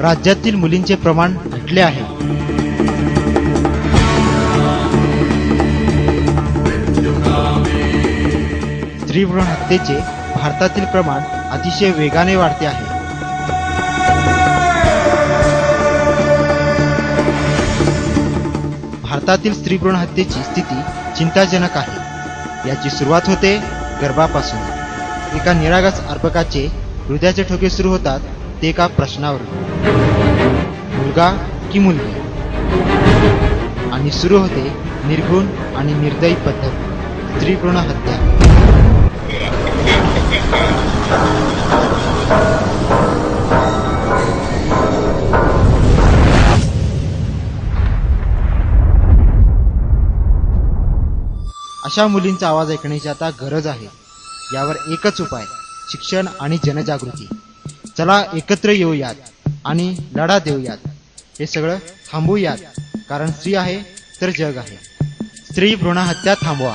राज्यातील मुलींचे प्रमाण घटले आहे. स्त्रीभ्रूण हत्येचे भारतातील प्रमाण अतिशय वेगाने वाढते आहे. भारतातील स्त्रीभ्रूण हत्येची स्थिती चिंताजनक आहे. याची सुरुवात होते गर्भापासून. एका निरागस अर्भकाचे हृदयाचे ठोके सुरू होतात ते एका प्रश्नावरून मुलगा की मुलगी. आणि सुरू होते निर्गुण आणि निर्दयी पद्धत. स्त्रीपूर्ण हत्या. अशा मुलींचा आवाज ऐकण्याची आता गरज आहे. यावर एकच उपाय शिक्षण आणि जनजागृती. चला एकत्र येऊयात आणि लढा देऊयात. हे सगळं थांबूयात कारण स्त्री आहे तर जग आहे. स्त्री भ्रूणहत्या थांबवा.